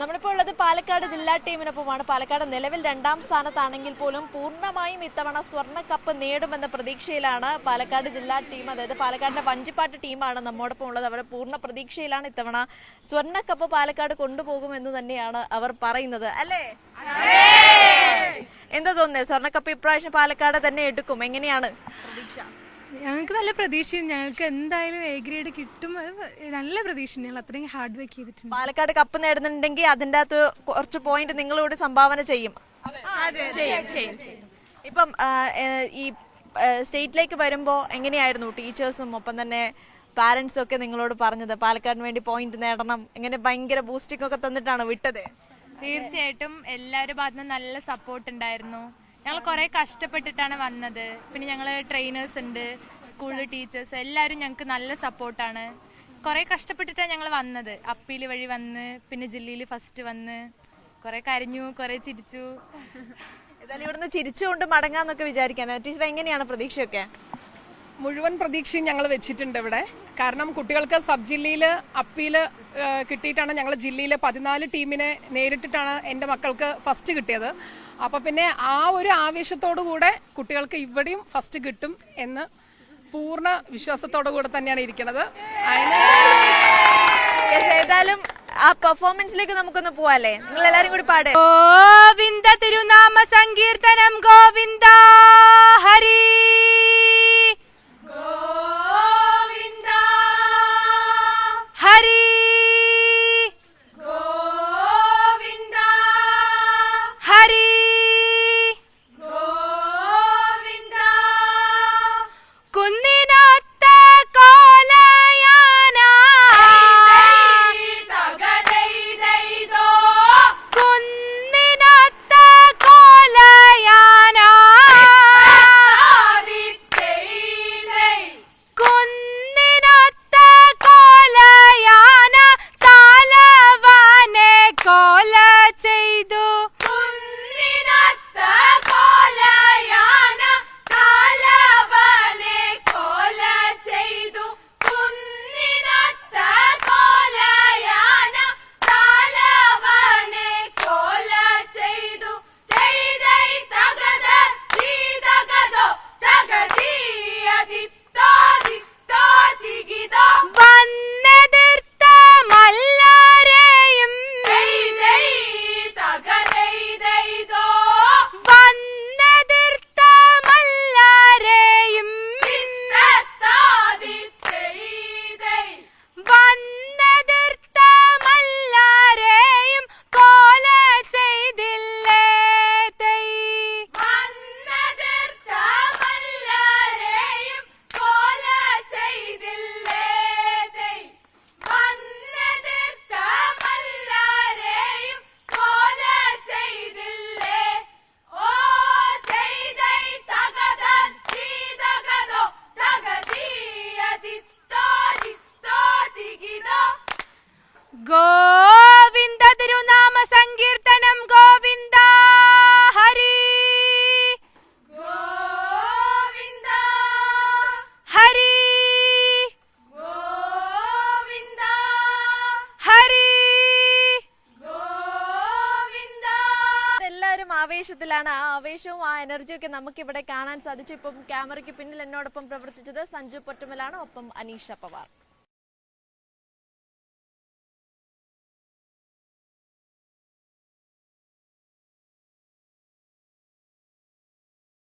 നമ്മളിപ്പോൾ ഉള്ളത് പാലക്കാട് ജില്ലാ ടീമിനൊപ്പമാണ്. പാലക്കാട് നിലവിൽ രണ്ടാം സ്ഥാനത്താണെങ്കിൽ പോലും പൂർണമായും ഇത്തവണ സ്വർണ കപ്പ് നേടുമെന്ന പ്രതീക്ഷയിലാണ് പാലക്കാട് ജില്ലാ ടീം. അതായത് പാലക്കാടിന്റെ വഞ്ചിപ്പാട്ട് ടീമാണ് നമ്മോടൊപ്പം ഉള്ളത്. അവരുടെ പൂർണ പ്രതീക്ഷയിലാണ് ഇത്തവണ സ്വർണ കപ്പ് പാലക്കാട് കൊണ്ടുപോകുമെന്ന് തന്നെയാണ് അവർ പറയുന്നത്. അല്ലേ? എന്താ തോന്നുന്നത് സ്വർണക്കപ്പ് ഇപ്രാവശ്യം പാലക്കാട് തന്നെ എടുക്കും. എങ്ങനെയാണ്? പ്രതീക്ഷ. ഞങ്ങൾക്ക് നല്ല പ്രതീക്ഷയും ഞങ്ങൾക്ക് എന്തായാലും എ ഗ്രേഡ് കിട്ടും. അത് നല്ല പ്രതീക്ഷ ഞങ്ങൾ അത്രയും ഹാർഡ് വർക്ക് ചെയ്തിട്ടുണ്ട്. പാലക്കാട് കപ്പ് നേടുന്നുണ്ടെങ്കിൽ അതിന്റെ അകത്ത് കുറച്ച് പോയിന്റ് നിങ്ങളോട് സംഭാവന ചെയ്യും. ഇപ്പം ഈ സ്റ്റേറ്റിലേക്ക് വരുമ്പോൾ എങ്ങനെയായിരുന്നു ടീച്ചേഴ്സും ഒപ്പം തന്നെ പാരന്റ്സും ഒക്കെ നിങ്ങളോട് പറഞ്ഞത്? പാലക്കാടിന് വേണ്ടി പോയിന്റ് നേടണം. എങ്ങനെ ഭയങ്കര ബൂസ്റ്റിംഗ് ഒക്കെ തന്നിട്ടാണ് വിട്ടത്? തീർച്ചയായിട്ടും. എല്ലാവരും നല്ല സപ്പോർട്ട് ഉണ്ടായിരുന്നു. ഞങ്ങൾ കുറെ കഷ്ടപ്പെട്ടിട്ടാണ് വന്നത്. പിന്നെ ഞങ്ങൾ ട്രെയിനേഴ്സ് ഉണ്ട് സ്കൂളിൽ ടീച്ചേഴ്സ് എല്ലാവരും ഞങ്ങൾക്ക് നല്ല സപ്പോർട്ടാണ് കുറെ കഷ്ടപ്പെട്ടിട്ടാണ് ഞങ്ങൾ വന്നത്. അപ്പീൽ വഴി വന്ന് പിന്നെ ജില്ലയിൽ ഫസ്റ്റ് വന്ന്. കുറെ കരഞ്ഞു കുറെ ചിരിച്ചു. ഇവിടുന്ന് ചിരിച്ചുകൊണ്ട് മടങ്ങാന്നൊക്കെ വിചാരിക്കാനാണ് ടീച്ചർ എങ്ങനെയാണ് പ്രതീക്ഷയൊക്കെ? മുഴുവൻ പ്രതീക്ഷയും ഞങ്ങൾ വെച്ചിട്ടുണ്ട് ഇവിടെ. കാരണം കുട്ടികൾക്ക് സബ് ജില്ലയിൽ അപ്പീൽ കിട്ടിയിട്ടാണ് ഞങ്ങൾ ജില്ലയിലെ പതിനാല് ടീമിനെ നേരിട്ടിട്ടാണ് എന്റെ മക്കൾക്ക് ഫസ്റ്റ് കിട്ടിയത്. അപ്പോൾ പിന്നെ ആ ഒരു ആവേശത്തോടു കൂടെ കുട്ടികൾക്ക് ഇവിടെയും ഫസ്റ്റ് കിട്ടും എന്ന് പൂർണ വിശ്വാസത്തോടു കൂടെ തന്നെയാണ് ഇരിക്കുന്നത്. ഏതായാലും ആ പെർഫോമൻസിലേക്ക് നമുക്കൊന്ന് പോവാല്ലേ? നിങ്ങൾ എല്ലാരും കൂടി പാടേ. ഗോവിന്ദ തിരുനാമ സങ്കീർത്തനം ഗോവിന്ദ ഹരി. ഗോവിന്ദ തിരുനാമ സങ്കീർത്തനം ഗോവിന്ദ ഹരി. ഗോവിന്ദ ഹരി. ഗോവിന്ദ ഹരി. ഗോവിന്ദ. എല്ലാവരും ആവേശത്തിലാണ്. ആ ആവേശവും ആ എനർജിയും ഒക്കെ നമുക്ക് ഇവിടെ കാണാൻ സാധിച്ചു. ഇപ്പം ക്യാമറയ്ക്ക് പിന്നിൽ എന്നോടൊപ്പം പ്രവർത്തിച്ചത് സഞ്ജു പൊറ്റുമലാണ് ഒപ്പം അനീഷ പവാർ.